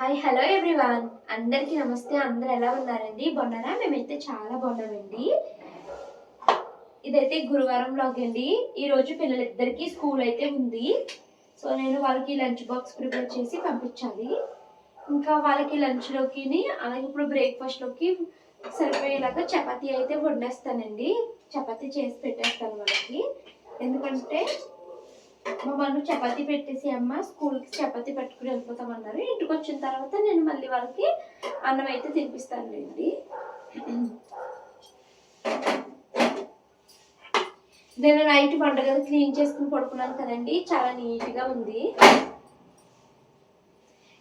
Hi hello everyone. అందరికీ నమస్తే. అందరు ఎలా ఉన్నారండి? బాగున్నారా? మేమైతే చాలా బాగున్నామండి. ఇదైతే గురువారం బ్లాగ్ అండి. ఈరోజు పిల్లలిద్దరికీ స్కూల్ అయితే ఉంది. సో నేను వాళ్ళకి లంచ్ బాక్స్ ప్రిపేర్ చేసి పంపించాలి. ఇంకా వాళ్ళకి లంచ్లోకి అలాగే ఇప్పుడు బ్రేక్ఫాస్ట్లోకి సరిపోయేలాగా చపాతీ అయితే వండేస్తానండి. చపాతీ చేసి పెట్టేస్తాను వాళ్ళకి. ఎందుకంటే మా మను చపాతీ పెట్టేసి అమ్మ స్కూల్కి చపాతీ పెట్టుకుని వెళ్ళిపోతామన్నారు. ఇంటికి వచ్చిన తర్వాత నేను మళ్ళీ వాళ్ళకి అన్నం అయితే తినిపిస్తానులేండి. నేను నైట్ వంటగది క్లీన్ చేసుకుని పడుకున్నాను కదండి. చాలా నీట్గా ఉంది.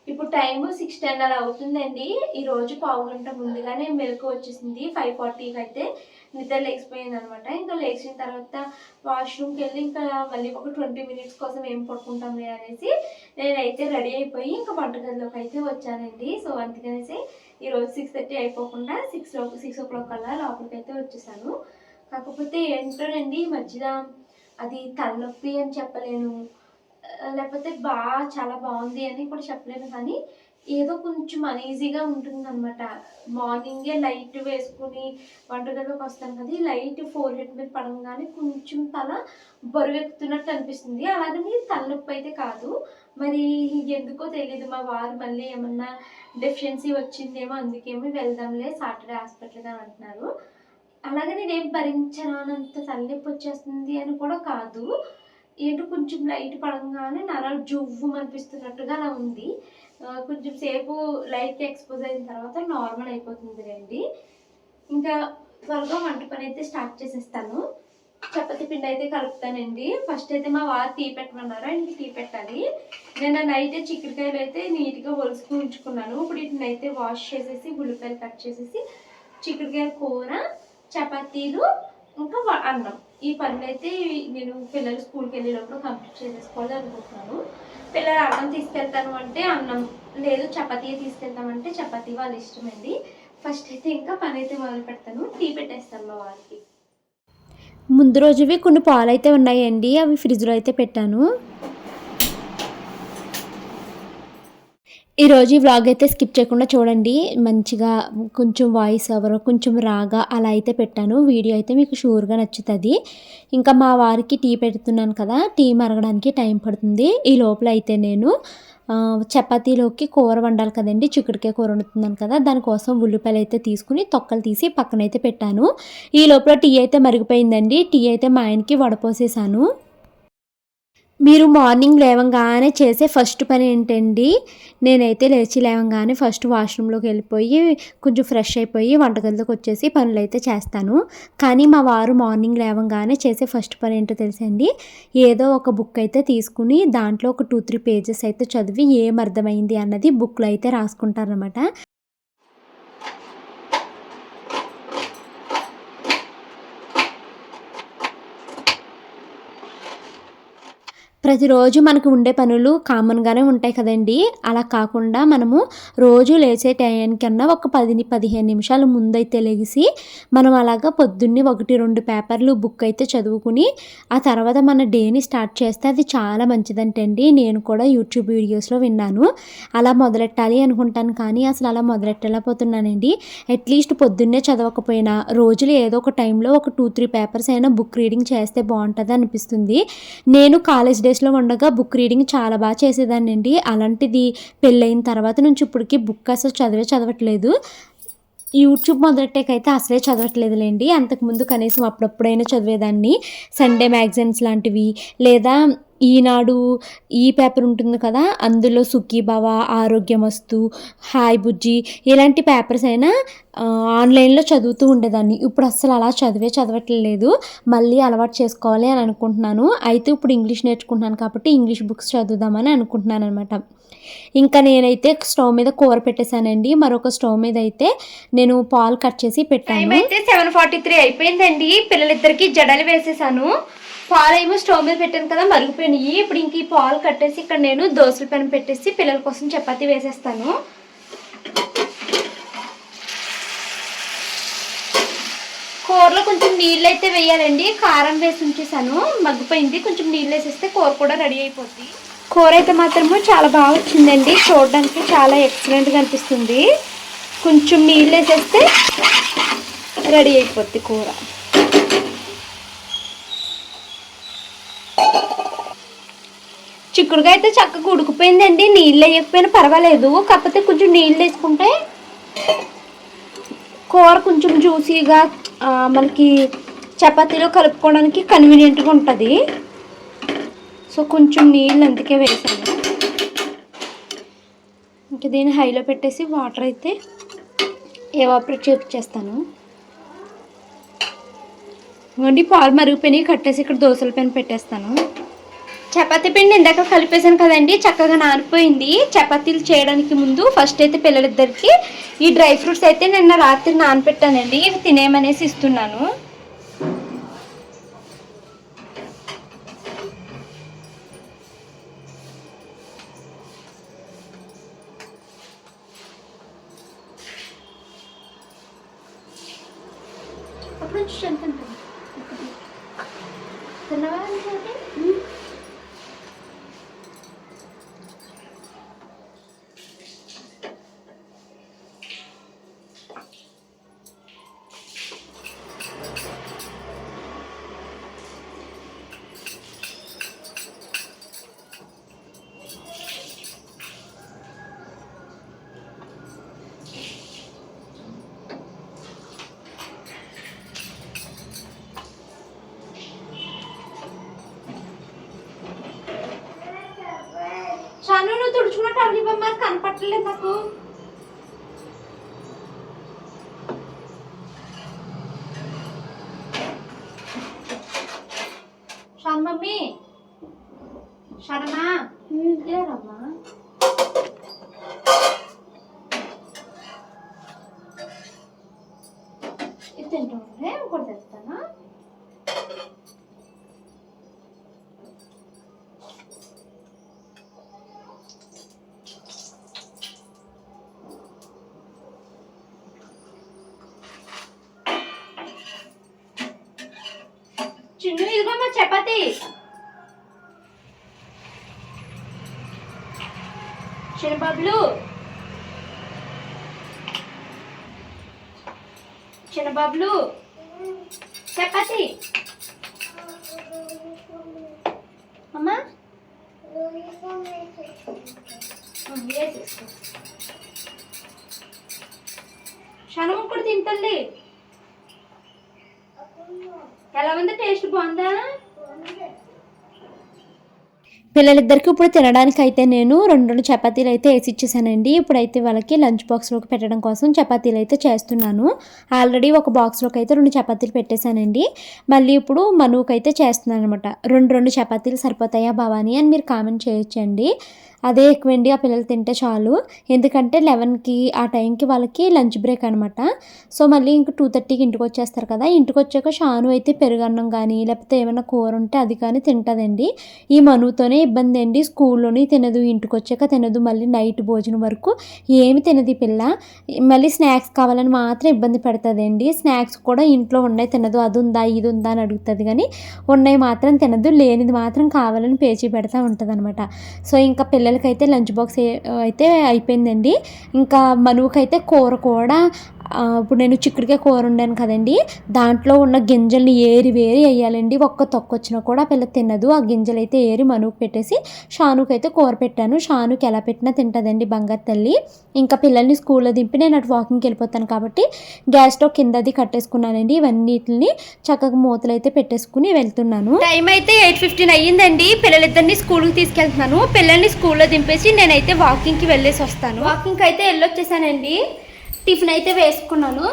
ఇప్పుడు టైం సిక్స్ టెన్ అలా అవుతుందండి. ఈరోజు పావు గంట ముందుగానే మెలకు వచ్చేసింది. ఫైవ్ ఫార్టీకి అయితే నిద్ర లేచిపోయింది అనమాట ఇంకా లేచిన తర్వాత వాష్రూమ్కి వెళ్ళి ఇంకా మళ్ళీ ఒక ట్వంటీ మినిట్స్ కోసం ఏం పడుకుంటాంలే అనేసి నేనైతే రెడీ అయిపోయి ఇంకా వంటగదిలోకి అయితే వచ్చానండి. సో అందుకనేసి ఈరోజు సిక్స్ థర్టీ అయిపోకుండా సిక్స్ సిక్స్ ఓ క్లాక్ అలా లోపలికి అయితే వచ్చేసాను. కాకపోతే ఏంటోనండి ఈ మధ్యలో అది తలనొప్పి అని చెప్పలేను. లేకపోతే బాగా చాలా బాగుంది అని కూడా చెప్పలేను కానీ ఏదో కొంచెం అనీజీగా ఉంటుంది అనమాట మార్నింగే లైట్ వేసుకుని వంటగదిలోకి వస్తాను కదా ఈ లైట్ ఫోర్ హెడ్ మీద పడంగానే కొంచెం తల బరువెక్కుతున్నట్టు అనిపిస్తుంది. అలాగని తలనొప్పి అయితే కాదు. మరి ఎందుకో తెలియదు మా వారు మళ్ళీ ఏమన్నా డెఫిషియన్సీ వచ్చిందేమో అందుకేమో వెళ్దాంలే సాటర్డే హాస్పిటల్గా అంటున్నారు. అలాగే నేనేం భరించరానంత తలనొప్పి వచ్చేస్తుంది అని కూడా కాదు. ఏంటో కొంచెం లైట్ పడంగానే నరాలు జువ్వు అనిపిస్తున్నట్టుగా అలా ఉంది. కొంచెం సేపు లైట్కి ఎక్స్పోజ్ అయిన తర్వాత నార్మల్ అయిపోతుంది రండి. ఇంకా త్వరగా వంట పని అయితే స్టార్ట్ చేసేస్తాను. చపాతి పిండి అయితే కలుపుతానండి. ఫస్ట్ అయితే మా వారు టీ పెట్టమన్నారు. ఆయనకి టీ పెట్టాలి. నేను నైట్ చిక్కుడుకాయలు అయితే నీట్గా ఒలుసుకుని ఉంచుకున్నాను. ఇప్పుడు వీటిని అయితే వాష్ చేసేసి ఉల్లిపాయలు కట్ చేసేసి చిక్కుడుకాయ కూర చపాతీలు ఇంకా అన్నం. ఈ పనులు అయితే నేను పిల్లలు స్కూల్కి వెళ్ళేటప్పుడు కంప్లీట్ చేసేసుకోవాలి అనుకుంటున్నాను. పిల్లలు అన్నం తీసుకెళ్తాను అంటే అన్నం లేదు చపాతీ తీసుకెళ్తామంటే చపాతీ వాళ్ళ ఇష్టమైంది ఫస్ట్ అయితే ఇంకా పని అయితే మొదలు పెడతాను. టీ పెట్టేస్తాను మా వాళ్ళకి ముందు రోజువి కొన్ని పాలు అయితే ఉన్నాయండి అవి ఫ్రిడ్జ్లో అయితే పెట్టాను. ఈరోజు ఈ వ్లాగ్ అయితే స్కిప్ చేయకుండా చూడండి. మంచిగా కొంచెం వాయిస్ ఓవర్ కొంచెం రాగా అలా అయితే పెట్టాను. వీడియో అయితే మీకు షూర్గా నచ్చుతుంది. ఇంకా మా వారికి టీ పెడుతున్నాను కదా టీ మరగడానికి టైం పడుతుంది. ఈ లోపల అయితే నేను చపాతీలోకి కూర వండాలి కదండి చిక్కుడికాయ కూర వండుతున్నాను కదా దానికోసం ఉల్లిపాయలు అయితే తీసుకుని తొక్కలు తీసి పక్కనైతే పెట్టాను. ఈ లోపల టీ అయితే మరిగిపోయిందండి. టీ అయితే మా ఆయనకి వడపోసేసాను. మీరు మార్నింగ్ లేవంగానే చేసే ఫస్ట్ పని ఏంటండి? నేనైతే లేచి లేవంగానే ఫస్ట్ వాష్రూమ్లోకి వెళ్ళిపోయి కొంచెం ఫ్రెష్ అయిపోయి వంటగదిలోకి వచ్చేసి పనులు అయితే చేస్తాను. కానీ మా వారు మార్నింగ్ లేవంగానే చేసే ఫస్ట్ పని ఏంటో తెలుసండి ఏదో ఒక బుక్ అయితే తీసుకుని దాంట్లో ఒక టూ త్రీ పేజెస్ అయితే చదివి ఏం అర్థమైంది అన్నది బుక్లో అయితే రాసుకుంటారనమాట ప్రతిరోజు మనకు ఉండే పనులు కామన్గానే ఉంటాయి కదండి. అలా కాకుండా మనము రోజు లేచే టైంకన్నా ఒక పది పదిహేను నిమిషాలు ముందైతే లెగిసి మనం అలాగా పొద్దున్నే ఒకటి రెండు పేపర్లు బుక్ అయితే చదువుకుని ఆ తర్వాత మన డేని స్టార్ట్ చేస్తే అది చాలా మంచిదంటండి. నేను కూడా యూట్యూబ్ వీడియోస్లో విన్నాను. అలా మొదలెట్టాలి అనుకుంటాను కానీ అసలు అలా మొదలెట్టలేకపోతున్నానండి. అట్లీస్ట్ పొద్దున్నే చదవకపోయినా రోజులు ఏదో ఒక టైంలో ఒక టూ త్రీ పేపర్స్ అయినా బుక్ రీడింగ్ చేస్తే బాగుంటుంది అనిపిస్తుంది. నేను కాలేజ్ డేస్ కాలేజ్లో ఉండగా బుక్ రీడింగ్ చాలా బాగా చేసేదాన్ని అండి అలాంటిది పెళ్ళైన తర్వాత నుంచి ఇప్పటికి బుక్ అసలు చదివే చదవట్లేదు. యూట్యూబ్ మొదలెట్టాకైతే అసలే చదవట్లేదులేండి. అంతకుముందు కనీసం అప్పుడప్పుడైనా చదివేదాన్ని. సండే మ్యాగజైన్స్ లాంటివి లేదా ఈనాడు ఈ పేపర్ ఉంటుంది కదా అందులో సుఖీభవ ఆరోగ్యమస్తు హాయ్ బుజ్జి ఇలాంటి పేపర్స్ అయినా ఆన్లైన్లో చదువుతూ ఉండేదాన్ని. ఇప్పుడు అస్సలు అలా చదివే చదవట్లేదు. మళ్ళీ అలవాటు చేసుకోవాలి అని అనుకుంటున్నాను. అయితే ఇప్పుడు ఇంగ్లీష్ నేర్చుకుంటున్నాను కాబట్టి ఇంగ్లీష్ బుక్స్ చదువుదామని అనుకుంటున్నాను అనమాట ఇంకా నేనైతే స్టవ్ మీద కూర పెట్టేశానండి. మరొక స్టవ్ మీద అయితే నేను పాలు కట్ చేసి పెట్టాను. అయితే సెవెన్ ఫార్టీ త్రీ అయిపోయిందండి. పిల్లలిద్దరికి జడలు వేసేసాను. పాలు ఏమో స్టవ్ మీద పెట్టాను కదా మరిగిపోయినాయి. ఇప్పుడు ఇంక ఈ పాలు కట్టేసి ఇక్కడ నేను దోశల పెనం పెట్టేసి పిల్లల కోసం చపాతీ వేసేస్తాను. కూరలో కొంచెం నీళ్ళు అయితే వేయాలండి. కారం వేసి ఉంచేసాను మగ్గిపోయింది. కొంచెం నీళ్ళు వేసేస్తే కూర కూడా రెడీ అయిపోద్ది. కూర అయితే మాత్రము చాలా బాగా వచ్చిందండి. చూడడానికి చాలా ఎక్సలెంట్గా అనిపిస్తుంది. కొంచెం నీళ్ళు వేసేస్తే రెడీ అయిపోద్ది కూర. చిక్కుడుగా అయితే చక్కగా ఉడికిపోయిందండి. నీళ్ళు వేయకపోయినా పర్వాలేదు. కాకపోతే కొంచెం నీళ్ళు వేసుకుంటే కూర కొంచెం జ్యూసీగా మనకి చపాతీలో కలుపుకోవడానికి కన్వీనియంట్గా ఉంటుంది. సో కొంచెం నీళ్ళు అందుకే వేసాను ఇంకా దీన్ని హైలో పెట్టేసి వాటర్ అయితే ఎవాపరేట్ చేపించేస్తాను ఇవ్వండి పాలు మరిగిపోయినాయి. కట్టేసి ఇక్కడ దోశల పైన పెట్టేస్తాను. చపాతీ పిండి ఇందాక కలిపేసాను కదండి చక్కగా నానిపోయింది. చపాతీలు చేయడానికి ముందు ఫస్ట్ అయితే పిల్లలిద్దరికి ఈ డ్రై ఫ్రూట్స్ అయితే నిన్న రాత్రి నానపెట్టానండి ఇవి తినేయమనేసి ఇస్తున్నాను. అప్పుడు ఎంత? తిన్నవా ఇంకోటి? షాను నువ్వు తుడుచుకున్నట్టు కనపట్టలేదు నాకు? షాన్ మమ్మీ షానమ్మా లేరమ్మా ఇది తింటూ ఉంటే ఇంకోటి తెస్తానా చిన్ను ఇదిగో మా చపాతి చిన్నబాబులు చిన్నబాబులు చపాతి అమ్మా? ఉమ్, శనగ కూడా తింటండి ఎలా ఉంది టేస్ట్? బాగుందా? పిల్లలిద్దరికి ఇప్పుడు తినడానికి అయితే నేను రెండు రెండు చపాతీలు అయితే వేసి ఇచ్చేసానండి. ఇప్పుడైతే వాళ్ళకి లంచ్ బాక్స్లోకి పెట్టడం కోసం చపాతీలు అయితే చేస్తున్నాను. ఆల్రెడీ ఒక బాక్స్లోకి అయితే రెండు చపాతీలు పెట్టేశానండి. మళ్ళీ ఇప్పుడు మనువుకి అయితే చేస్తున్నాను అనమాట రెండు రెండు చపాతీలు సరిపోతాయా భవానీ అని మీరు కామెంట్ చేయొచ్చండి. అదే ఎక్కువండి ఆ పిల్లలు తింటే చాలు. ఎందుకంటే లెవెన్కి ఆ టైంకి వాళ్ళకి లంచ్ బ్రేక్ అనమాట సో మళ్ళీ ఇంక టూ థర్టీకి ఇంటికి వచ్చేస్తారు కదా. ఇంటికి వచ్చాక షాను అయితే పెరుగన్నం కానీ లేకపోతే ఏమైనా కూర ఉంటే అది కానీ తింటుందండి. ఈ మనుతోనే ఇబ్బంది అండి. స్కూల్లోని తినదు ఇంటికి వచ్చాక తినదు మళ్ళీ నైట్ భోజనం వరకు ఏమి తినదు పిల్ల. మళ్ళీ స్నాక్స్ కావాలని మాత్రం ఇబ్బంది పెడుతుందండి. స్నాక్స్ కూడా ఇంట్లో ఉన్నాయి తినదు అది ఉందా ఇది ఉందా అని అడుగుతుంది కానీ ఉన్నాయి మాత్రం తినదు లేనిది మాత్రం కావాలని పేచీ పెడతా ఉంటుంది అనమాట సో ఇంకా పిల్ల పిల్లలకైతే లంచ్ బాక్స్ అయితే అయిపోయిందండి. ఇంకా మనువుకైతే కూర కూడా ఇప్పుడు నేను చిక్కుడుకాయ కూర వండాను కదండి. దాంట్లో ఉన్న గింజల్ని ఏరి వేరి వేయాలండి. ఒక్క తొక్క వచ్చినా కూడా పిల్ల తినదు. ఆ గింజలు అయితే ఏరి మనుకు పెట్టేసి షానుకి అయితే కూర పెట్టాను. షానుకి ఎలా పెట్టినా తింటుందండి బంగారు తల్లి. ఇంకా పిల్లల్ని స్కూల్లో దింపి నేను అటు వాకింగ్కి వెళ్ళిపోతాను కాబట్టి గ్యాస్ స్టవ్ కిందది కట్టేసుకున్నానండి. ఇవన్నిటిని చక్కగా మూతలు అయితే పెట్టేసుకుని వెళ్తున్నాను. టైం అయితే ఎయిట్ ఫిఫ్టీన్ అయ్యిందండి. పిల్లలిద్దరిని స్కూల్కి తీసుకెళ్తున్నాను. పిల్లల్ని స్కూల్ స్కూల్లో దింపేసి నేనైతే వాకింగ్కి వెళ్ళేసి వస్తాను. వాకింగ్కి అయితే వెళ్ళొచ్చేసానండి. టిఫిన్ అయితే వేసుకున్నాను.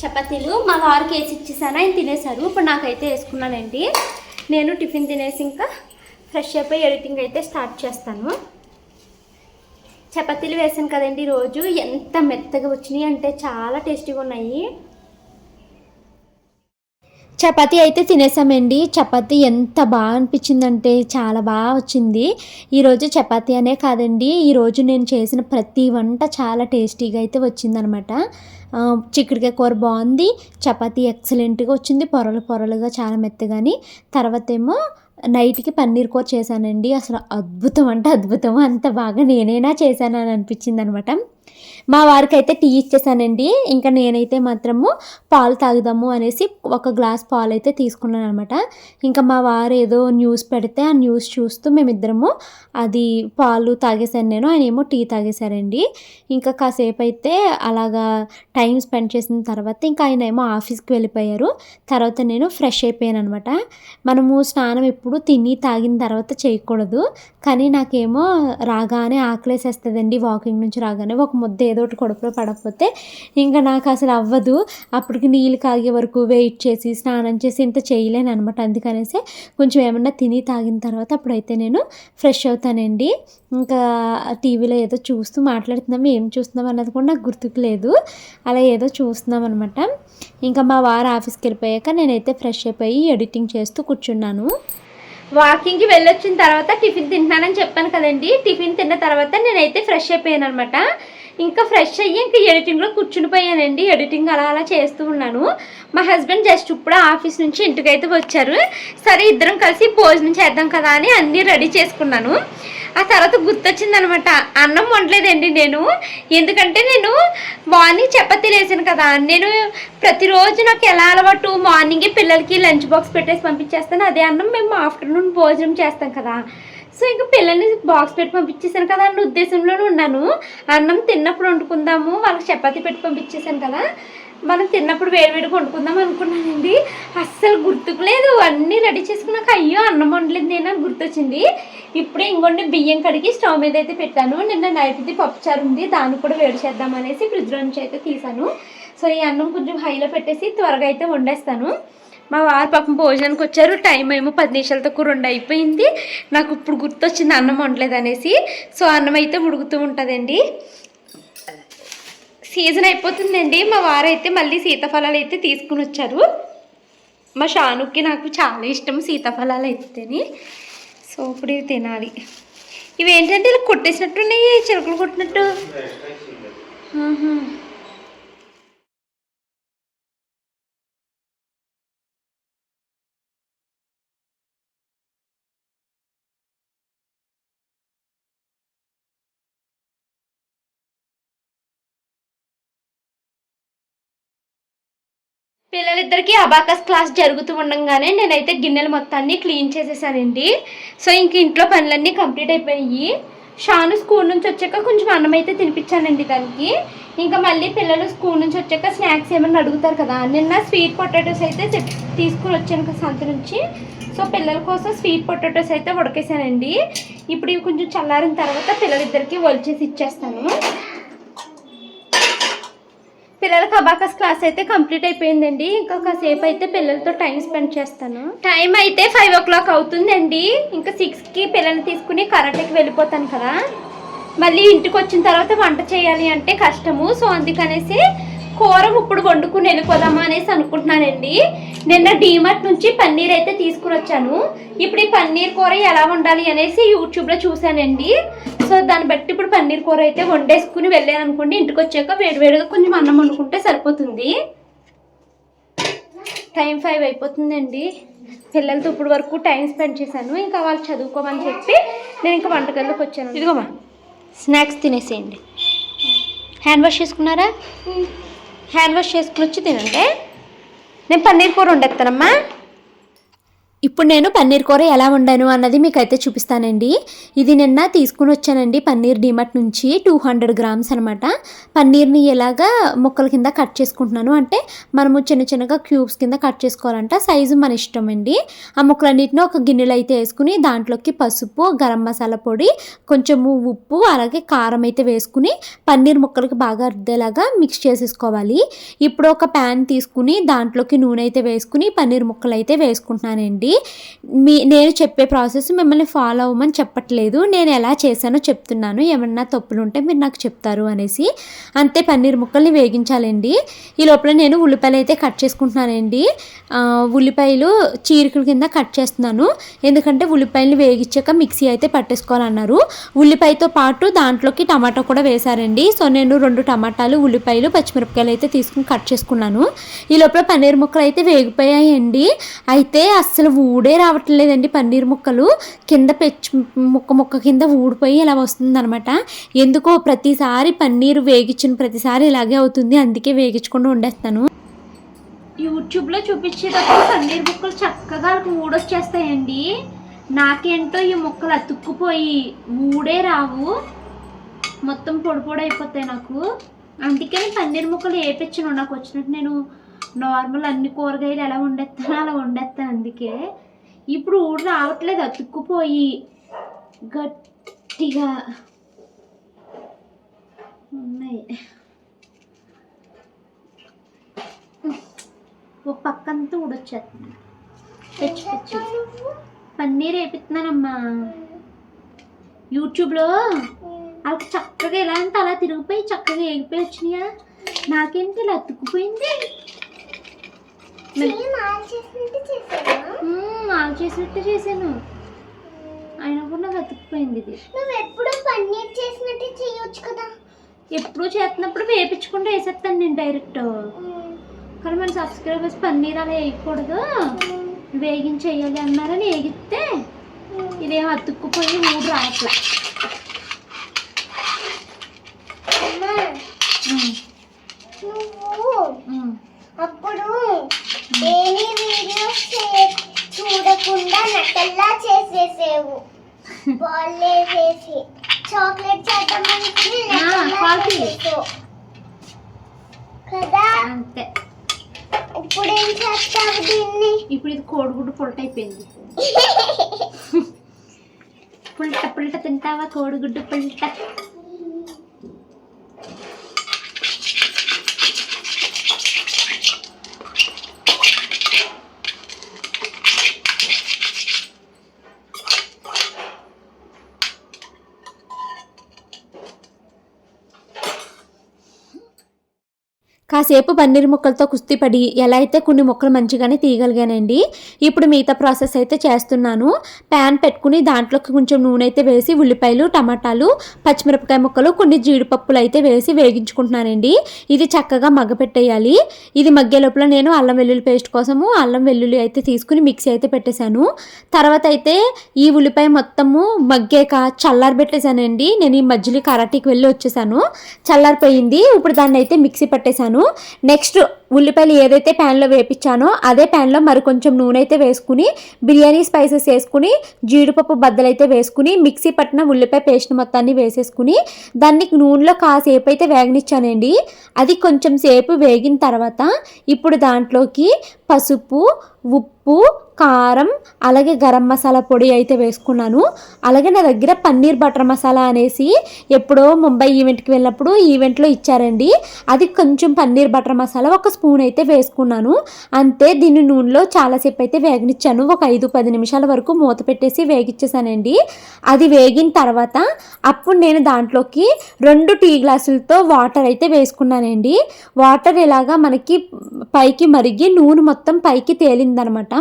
చపాతీలు మా వారికి వేసి ఇచ్చేసాను. ఆయన తినేశారు. ఇప్పుడు నాకైతే వేసుకున్నానండి. నేను టిఫిన్ తినేసి ఇంకా ఫ్రెష్ అయిపోయి ఎడిటింగ్ అయితే స్టార్ట్ చేస్తాను. చపాతీలు వేసాను కదండి రోజు ఎంత మెత్తగా వచ్చినాయి అంటే చాలా టేస్టీగా ఉన్నాయి. చపాతీ అయితే తినేసామండి. చపాతీ ఎంత బాగా అనిపించిందంటే చాలా బాగా వచ్చింది. ఈరోజు చపాతీ అనే కాదండి. ఈరోజు నేను చేసిన ప్రతి వంట చాలా టేస్టీగా అయితే వచ్చిందనమాట. చిక్కుడుకాయ కూర బాగుంది. చపాతీ ఎక్సలెంట్గా వచ్చింది. పొరలు పొరలుగా చాలా మెత్తగాని. తర్వాత ఏమో నైట్కి పన్నీర్ కూర చేశానండి. అసలు అద్భుతం అంటే అద్భుతం. అంత బాగా నేనైనా చేశానని అనిపించింది అనమాట మా వారికి అయితే టీ ఇచ్చేసానండి. ఇంకా నేనైతే మాత్రము పాలు తాగుదాము అనేసి ఒక గ్లాస్ పాలు అయితే తీసుకున్నాను అనమాట ఇంకా మా వారు ఏదో న్యూస్ పెడితే ఆ న్యూస్ చూస్తూ మేమిద్దరము అది పాలు తాగేశాను నేను ఆయన ఏమో టీ తాగేశారండి. ఇంకా కాసేపు అయితే అలాగా టైం స్పెండ్ చేసిన తర్వాత ఇంకా ఆయన ఏమో ఆఫీస్కి వెళ్ళిపోయారు. తర్వాత నేను ఫ్రెష్ అయిపోయాను అనమాట మనము స్నానం ఎప్పుడు తిని తాగిన తర్వాత చేయకూడదు. కానీ నాకేమో రాగానే ఆకలేసేస్తుందండి వాకింగ్ నుంచి రాగానే. ఒక ముద్ద ఏదో ఒకటి కడుపులో పడకపోతే ఇంకా నాకు అసలు అవ్వదు. అప్పటికి నీళ్ళు కాగే వరకు వెయిట్ చేసి స్నానం చేసి ఇంత చేయలేను అనమాట అందుకనేసి కొంచెం ఏమన్నా తిని తాగిన తర్వాత అప్పుడైతే నేను ఫ్రెష్ అవుతానండి. ఇంకా టీవీలో ఏదో చూస్తూ మాట్లాడుతున్నాం ఏం చూస్తున్నాం అన్నది కూడా నాకు గుర్తుకు లేదు. అలా ఏదో చూస్తున్నాం అనమాట ఇంకా మా వారు ఆఫీస్కి వెళ్ళిపోయాక నేనైతే ఫ్రెష్ అయిపోయి ఎడిటింగ్ చేస్తూ కూర్చున్నాను. వాకింగ్కి వెళ్ళొచ్చిన తర్వాత టిఫిన్ తింటున్నానని చెప్పాను కదండి. టిఫిన్ తిన్న తర్వాత నేనైతే ఫ్రెష్ అయిపోయాను అనమాట ఇంకా ఫ్రెష్ అయ్యి ఇంకా ఎడిటింగ్లో కూర్చుని పోయానండి ఎడిటింగ్ అలా అలా చేస్తూ ఉన్నాను. మా హస్బెండ్ జస్ట్ ఇప్పుడు ఆఫీస్ నుంచి ఇంటికైతే వచ్చారు. సరే ఇద్దరం కలిసి భోజనం చేద్దాం కదా అని అన్నీ రెడీ చేసుకున్నాను. ఆ తర్వాత గుర్తొచ్చిందనమాట అన్నం వండలేదండి నేను. ఎందుకంటే నేను మార్నింగ్ చపాతీ వేసాను కదా. నేను ప్రతిరోజు నాకు ఎలా అలవాటు? మార్నింగే పిల్లలకి లంచ్ బాక్స్ పెట్టేసి పంపించేస్తాను. అదే అన్నం మేము ఆఫ్టర్నూన్ భోజనం చేస్తాం కదా. సో ఇంకా పిల్లల్ని బాక్స్ పెట్టి పంపించేసాను కదా అన్న ఉద్దేశంలోనే ఉన్నాను. అన్నం తిన్నప్పుడు వండుకుందాము వాళ్ళకి చపాతీ పెట్టి పంపించేసాను కదా. మనం తిన్నప్పుడు వేడివేడిగా వండుకుందాం అనుకున్నానండి. అస్సలు గుర్తుకులేదు అన్నీ రెడీ చేసుకున్నాక అయ్యో అన్నం వండలేదు నేను అని గుర్తొచ్చింది. ఇప్పుడే ఇంకొండి బియ్యం కడిగి స్టవ్ మీద అయితే పెట్టాను. నిన్న నైట్ది పప్పుచారు ఉంది. దాన్ని కూడా వేడి చేద్దాం అనేసి ఫ్రిడ్జ్లో నుంచి అయితే తీసాను సో ఈ అన్నం కొంచెం హైలో పెట్టేసి త్వరగా అయితే వండేస్తాను. మా వారు పాపం భోజనానికి వచ్చారు. టైం ఏమో పది నిమిషాలతో రెండు అయిపోయింది. నాకు ఇప్పుడు గుర్తొచ్చింది అన్నం వండలేదు అనేసి సో అన్నం అయితే ఉడుకుతూ ఉంటుందండి. సీజన్ అయిపోతుందండి. మా వారు అయితే మళ్ళీ సీతాఫలాలు అయితే తీసుకుని వచ్చారు. మా షానుకి నాకు చాలా ఇష్టం సీతాఫలాలు అయితేని. సో ఇప్పుడు ఇవి తినాలి. ఇవి ఏంటంటే ఇలా కొట్టేసినట్టున్నాయి చిలుకలు కొట్టినట్టు. పిల్లలిద్దరికి అబాకస్ క్లాస్ జరుగుతూ ఉండగానే నేనైతే గిన్నెలు మొత్తాన్ని క్లీన్ చేసేసానండి. సో ఇంక ఇంట్లో పనులన్నీ కంప్లీట్ అయిపోయి షాను స్కూల్ నుంచి వచ్చాక కొంచెం అన్నం అయితే తినిపించానండి దానికి ఇంకా మళ్ళీ పిల్లలు స్కూల్ నుంచి వచ్చాక స్నాక్స్ ఏమన్నా అడుగుతారు కదా నిన్న స్వీట్ పొటాటోస్ అయితే తీసుకుని వచ్చాను కదా సంత నుంచి. సో పిల్లల కోసం స్వీట్ పొటాటోస్ అయితే ఉడకేసానండి. ఇప్పుడు ఇవి కొంచెం చల్లారిన తర్వాత పిల్లలిద్దరికి వలిచేసి ఇచ్చేస్తాను. పిల్లలకి అబాకస్ క్లాస్ అయితే కంప్లీట్ అయిపోయిందండి. ఇంకా కాసేపు అయితే పిల్లలతో టైం స్పెండ్ చేస్తాను. టైం అయితే ఫైవ్ ఓ క్లాక్ అవుతుందండి. ఇంకా సిక్స్కి పిల్లల్ని తీసుకుని కరాటేకి వెళ్ళిపోతాను కదా. మళ్ళీ ఇంటికి వచ్చిన తర్వాత వంట చేయాలి అంటే కష్టము. సో అందుకనేసి కూర ఇప్పుడు వండుకుని వెళ్ళిపోదామా అనేసి అనుకుంటున్నానండి. నిన్న డీమార్ట్ నుంచి పన్నీర్ అయితే తీసుకుని వచ్చాను. ఇప్పుడు ఈ పన్నీర్ కూర ఎలా వండాలి అనేసి యూట్యూబ్లో చూశానండి. సో దాన్ని బట్టి ఇప్పుడు పన్నీర్ కూర అయితే వండేసుకుని వెళ్ళాను అనుకోండి. ఇంటికి వచ్చాక వేడివేడిగా కొంచెం అన్నం వండుకుంటే సరిపోతుంది. టైం ఫైవ్ అయిపోతుందండి. పిల్లలతో ఇప్పుడు వరకు టైం స్పెండ్ చేశాను. ఇంకా వాళ్ళు చదువుకోమని చెప్పి నేను ఇంకా వంటగదిలోకి వచ్చాను ఇదిగోమా స్నాక్స్ తినేసేయండి. హ్యాండ్ వాష్ చేసుకున్నారా? హ్యాండ్ వాష్ చేసుకుని వచ్చి తినండి. నేను పన్నీర్ కూర వండేస్తానమ్మా ఇప్పుడు నేను పన్నీర్ కూర ఎలా వండాను అన్నది మీకు అయితే చూపిస్తానండి. ఇది నిన్న తీసుకుని వచ్చానండి పన్నీర్ డిమట్ నుంచి టూ హండ్రెడ్ గ్రామ్స్ అనమాట పన్నీర్ని ఎలాగా ముక్కల కింద కట్ చేసుకుంటున్నాను అంటే మనము చిన్న చిన్నగా క్యూబ్స్ కింద కట్ చేసుకోవాలంట. సైజు మన ఇష్టం అండి ఆ ముక్కలన్నిటిని ఒక గిన్నెలో అయితే వేసుకుని దాంట్లోకి పసుపు గరం మసాలా పొడి కొంచెము ఉప్పు అలాగే కారం అయితే వేసుకుని పన్నీర్ ముక్కలకి బాగా అర్దేలాగా మిక్స్ చేసేసుకోవాలి. ఇప్పుడు ఒక ప్యాన్ తీసుకుని దాంట్లోకి నూనె అయితే వేసుకుని పన్నీర్ ముక్కలు అయితే వేసుకుంటున్నానండి. మీ నేను చెప్పే ప్రాసెస్ మిమ్మల్ని ఫాలో అవ్వమని చెప్పట్లేదు. నేను ఎలా చేశానో చెప్తున్నాను. ఏమన్నా తప్పులు ఉంటే మీరు నాకు చెప్తారు అనేసి. అంతే పన్నీర్ ముక్కల్ని వేగించాలండి. ఈ లోపల నేను ఉల్లిపాయలు అయితే కట్ చేసుకుంటున్నానండి. ఉల్లిపాయలు చీరికల కింద కట్ చేస్తున్నాను. ఎందుకంటే ఉల్లిపాయలు వేగించాక మిక్సీ అయితే పట్టేసుకోవాలన్నారు. ఉల్లిపాయతో పాటు దాంట్లోకి టమాటా కూడా వేశారండి. సో నేను రెండు టమాటాలు ఉల్లిపాయలు పచ్చిమిరపకాయలు అయితే తీసుకుని కట్ చేసుకున్నాను. ఈ లోపల పన్నీర్ ముక్కలు అయితే వేగిపోయాయండి. అయితే అస్సలు ఊడే రావట్లేదండి పన్నీర్ ముక్కలు. కింద పెచ్చు ముక్క ముక్క కింద ఊడిపోయి ఇలా వస్తుందన్నమాట. ఎందుకో ప్రతిసారి పన్నీరు వేగించిన ప్రతిసారి ఇలాగే అవుతుంది. అందుకే వేగించకుండా వండేస్తాను. యూట్యూబ్లో చూపించేటప్పుడు పన్నీర్ ముక్కలు చక్కగా ఊడొచ్చేస్తాయండి. నాకేంటో ఈ ముక్కలు అతుక్కుపోయి ఊడే రావు. మొత్తం పొడి పొడి అయిపోతాయి నాకు. అందుకని పన్నీర్ ముక్కలు వేపించను నాకు వచ్చినట్టు నేను నార్మల్ అన్ని కూరగాయలు ఎలా వండేస్తానో అలా వండేస్తాను అందుకే. ఇప్పుడు ఊడు రావట్లేదు అతుక్కుపోయి గట్టిగా ఉన్నాయి. ఒక పక్కంతా ఊడొచ్చేస్తుంది. తెచ్చి తెచ్చి పన్నీర్ వేపిస్తున్నానమ్మా. యూట్యూబ్లో వాళ్ళకి చక్కగా ఎలా అంటే అలా తిరిగిపోయి చక్కగా ఎగిపోయి వచ్చినాయా? నాకేంటి ఇలా అతుక్కుపోయింది? వాళ్ళు చేసినట్టు చేశాను. అయినా కూడా నాకు అతుక్కుపోయింది ఇది. నువ్వు ఎప్పుడు పన్నీర్ చేసినట్టు చేయొచ్చు కదా. ఎప్పుడు చేస్తున్నప్పుడు వేపించకుండా వేసేస్తాను నేను డైరెక్ట్. కానీ మన సబ్స్క్రైబర్స్ పన్నీర్ అలా వేయకూడదు. వేగించేయాలి అన్నారని వేగిస్తే ఇదేం అతుక్కుపోయి మూడు రావట్లే. అప్పుడు ఏమీ వీడియోస్ చే- చూడకుండా నటల్లా చేసేసేవు. బాల్ వేసేసి చాక్లెట్ చేద్దాం. కదా? అంతే. ఇప్పుడు ఏం చేస్తావు దీన్ని? ఇప్పుడు ఇది కోడిగుడ్డు పొలట అయిపోయింది. పుల్ట పుల్ట తింటావా? కోడిగుడ్డు పుల్ట కాసేపు పన్నీర్ ముక్కలతో కుస్తీ పడి ఎలా అయితే కొన్ని ముక్కలు మంచిగానే తీయగలిగానండి ఇప్పుడు మిగతా ప్రాసెస్ అయితే చేస్తున్నాను. ప్యాన్ పెట్టుకుని దాంట్లోకి కొంచెం నూనె అయితే వేసి ఉల్లిపాయలు టమాటాలు పచ్చిమిరపకాయ ముక్కలు కొన్ని జీడిపప్పులు అయితే వేసి వేగించుకుంటున్నానండి. ఇది చక్కగా మగ్గపెట్టేయాలి. ఇది మగ్గే లోపల నేను అల్లం వెల్లుల్లి పేస్ట్ కోసము అల్లం వెల్లుల్లి అయితే తీసుకుని మిక్సీ అయితే పెట్టేశాను. తర్వాత అయితే ఈ ఉల్లిపాయ మొత్తము మగ్గాక చల్లారి పెట్టేశానండి. నేను ఈ మధ్యలో కరాటీకి వెళ్ళి వచ్చేసాను. చల్లారిపోయింది. ఇప్పుడు దాన్ని అయితే మిక్సీ పట్టేశాను. నెక్స్ట్ ఉల్లిపాయలు ఏదైతే ప్యాన్లో వేపించానో అదే ప్యాన్లో మరి కొంచెం నూనె అయితే వేసుకుని బిర్యానీ స్పైసెస్ వేసుకుని జీడిపప్పు బద్దలు అయితే వేసుకుని మిక్సీ పట్టిన ఉల్లిపాయ పేస్ట్ మొత్తాన్ని వేసేసుకుని దాన్ని నూనెలో కాసేపు అయితే వేగనిచ్చానండి. అది కొంచెం సేపు వేగిన తర్వాత ఇప్పుడు దాంట్లోకి పసుపు ఉప్పు కారం అలాగే గరం మసాలా పొడి అయితే వేసుకున్నాను. అలాగే నా దగ్గర పన్నీర్ బటర్ మసాలా అనేసి ఎప్పుడో ముంబై ఈవెంట్కి వెళ్ళినప్పుడు ఈవెంట్లో ఇచ్చారండి. అది కొంచెం పన్నీర్ బటర్ మసాలా ఒక స్పూన్ అయితే వేసుకున్నాను. అంతే దీన్ని నూనెలో చాలాసేపు అయితే వేగనిచ్చాను. ఒక ఐదు పది నిమిషాల వరకు మూత పెట్టేసి వేగిచ్చేసానండి. అది వేగిన తర్వాత అప్పుడు నేను దాంట్లోకి రెండు టీ గ్లాసులతో వాటర్ అయితే వేసుకున్నానండి. వాటర్ ఇలాగా మనకి పైకి మరిగి నూనె మొత్తం పైకి తేలిందనమాట.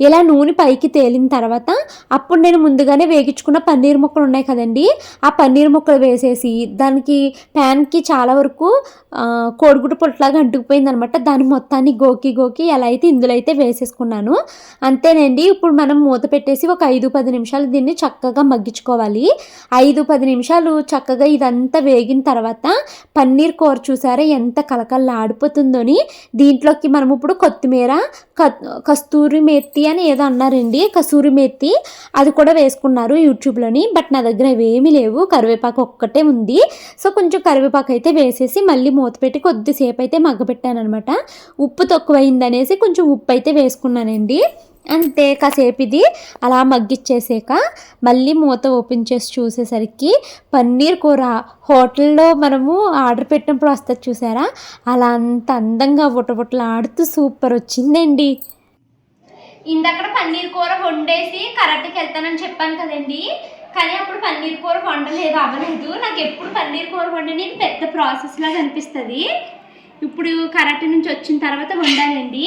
ఇలా నూనె పైకి తేలిన తర్వాత అప్పుడు నేను ముందుగానే వేగించుకున్న పన్నీర్ ముక్కలు ఉన్నాయి కదండి. ఆ పన్నీర్ ముక్కలు వేసేసి దానికి ప్యాన్కి చాలా వరకు కోడిగుడ్డు పొట్లాగా అంటుకుపోయింది అనమాట దాని మొత్తాన్ని గోకి గోకి ఎలా అయితే ఇందులో అయితే వేసేసుకున్నాను. అంతేనండి ఇప్పుడు మనం మూత పెట్టేసి ఒక ఐదు పది నిమిషాలు దీన్ని చక్కగా మగ్గించుకోవాలి. ఐదు పది నిమిషాలు చక్కగా ఇదంతా వేగిన తర్వాత పన్నీర్ కూర చూసారా ఎంత కలకల్లాడిపోతుందోని దీంట్లోకి మనం ఇప్పుడు కొత్తిమీర కస్తూరి మెత్తి అని ఏదో అన్నారండి. కస్తూరి మెత్తి అది కూడా వేసుకున్నారు యూట్యూబ్లోని బట్ నా దగ్గర ఏమీ లేవు. కరివేపాకు ఒక్కటే ఉంది. సో కొంచెం కరివేపాకు అయితే వేసేసి మళ్ళీ మూత పెట్టి కొద్దిసేపు అయితే మగ్గపెట్టాను అనమాట ఉప్పు తక్కువైందనేసి కొంచెం ఉప్పు అయితే వేసుకున్నానండి. అంతే కాసేపు ఇది. అలా మగ్గిచ్చేసాక మళ్ళీ మూత ఓపెన్ చేసి చూసేసరికి పన్నీర్ కూర. హోటల్లో మనము ఆర్డర్ పెట్టినప్పుడు వస్తుంది చూసారా? అలా అంత అందంగా బుట్టబుట్టలు ఆడుతూ సూపర్ వచ్చిందండి. ఇందక్కడ పన్నీర్ కూర వండేసి కరెక్ట్కి వెళ్తానని చెప్పాను కదండి. కానీ అప్పుడు పన్నీర్ కూర వండలేదు అవ్వలేదు. నాకు ఎప్పుడు పన్నీర్ కూర వండని పెద్ద ప్రాసెస్ లాగా అనిపిస్తుంది. ఇప్పుడు కరెక్ట్ నుంచి వచ్చిన తర్వాత వండాలండి.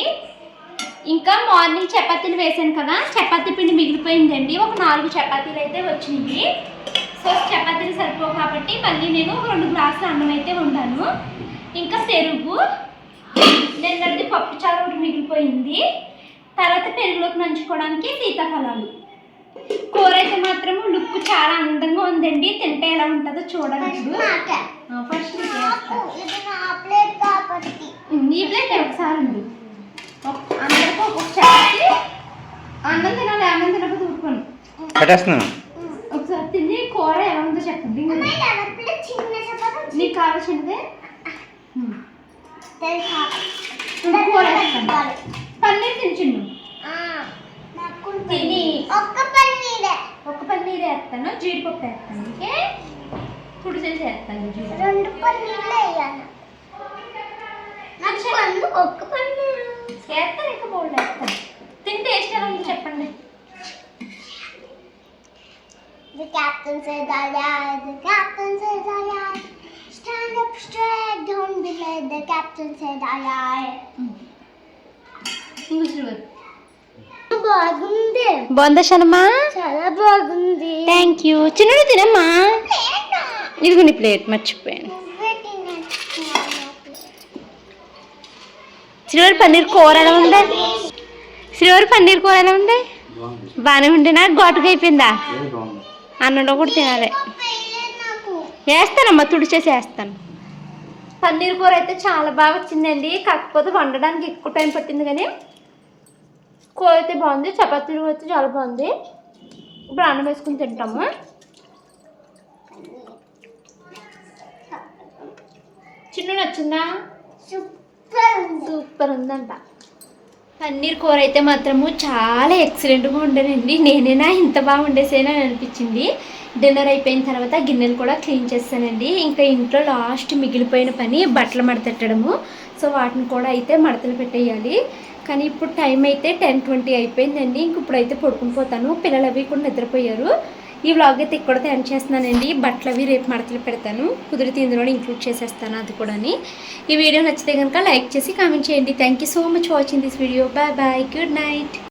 ఇంకా మార్నింగ్ చపాతీలు వేసాను కదా చపాతీ పిండి మిగిలిపోయిందండి. ఒక నాలుగు చపాతీలు అయితే వచ్చినాయి సో చపాతీలు సరిపోవు కాబట్టి మళ్ళీ నేను ఒక రెండు గ్లాసులు అన్నం అయితే వండాను. ఇంకా పెరుగు. నిన్నటిది పప్పు చారు ఒకటి మిగిలిపోయింది. తర్వాత పెరుగులోకి నంచుకోవడానికి సీతాఫలాలు. కూర అయితే మాత్రం లుక్ చాలా అందంగా ఉందండి. తింటే ఎలా ఉంటుందో చూడండి. ఫస్ట్ ఈ ప్లేట్ ఒకసారి ఉంది ఒక- ఒక్కొక్కసారి అన్నం తినాలి అన్నం తినకపోతే ఊరుకోను. పెట్టేస్తున్నాను. ఒకసారి తిని కూర ఎలా ఉందో చెప్పండి. నీకు కావాల్సిందే. కూర పన్నీర్ తిని. ఒక్క పన్నీరే. ఒక పన్నీర్ వేస్తాను జీడిపప్పు వేస్తాను. ఓకే ఇప్పుడు చేసి వేస్తాను జీడిపప్పు. రెండు పన్నీర్లు వేయాలి. నాకు పన్ను ఒక్క పన్నీరు వేస్తాను ఇంకా బౌల్ వేస్తాను తిని టేస్ట్ ఎలా ఉందో చెప్పండి The captain said aye aye, the captain said aye aye. Stand up straight, don't be late, the captain said aye aye. English బాగుంది బాగుందా శనమా చాలా బాగుంది థ్యాంక్ యూ చిన్నడు తినమ్మా ఇదిగో నీ ప్లేట్ మర్చిపోయాను నువ్వే తినేస్తున్నావు నాకు. శ్రీవారి పన్నీర్ కూర ఎలా ఉందా శ్రీవారి పన్నీర్ కూర ఎలా ఉంది బాగానే ఉంటే నాకు ఘాటుగా అయిపోయిందా అన్నంలో కూడా తినాలి వేస్తానమ్మా తుడిచేసి వేస్తాను పన్నీర్ కూర అయితే చాలా బాగా వచ్చిందండి కాకపోతే వండడానికి ఎక్కువ టైం పట్టింది కానీ కూర అయితే బాగుంది చపాతీలు అయితే చాలా బాగుంది ఇప్పుడు అన్నం వేసుకుని తింటాము చిన్న నచ్చిందా సూపర్ ఉందంట పన్నీర్ కూర అయితే మాత్రము చాలా ఎక్సలెంట్గా ఉండేనండి. నేనైనా ఇంత బాగా వండేసేనా అని అనిపించింది. డిన్నర్ అయిపోయిన తర్వాత గిన్నెలు కూడా క్లీన్ చేస్తానండి. ఇంకా ఇంట్లో లాస్ట్ మిగిలిపోయిన పని బట్టలు మడతెట్టడము. సో వాటిని కూడా అయితే మడతలు పెట్టేయాలి. కానీ ఇప్పుడు టైం అయితే టెన్ ట్వంటీ అయిపోయిందండి. ఇంక ఇప్పుడైతే పడుకుని పోతాను. పిల్లలు అవి కూడా నిద్రపోయారు. ఈ వ్లాగ్ అయితే ఇక్కడ ఎండ్ చేస్తున్నానండి. బట్టలు అవి రేపు మడతలు పెడతాను. కుదిరితే ఇందులో ఇంక్లూడ్ చేసేస్తాను అది కూడాని. ఈ వీడియో నచ్చితే కనుక లైక్ చేసి కామెంట్ చేయండి. Thank you so much watching this video bye bye good night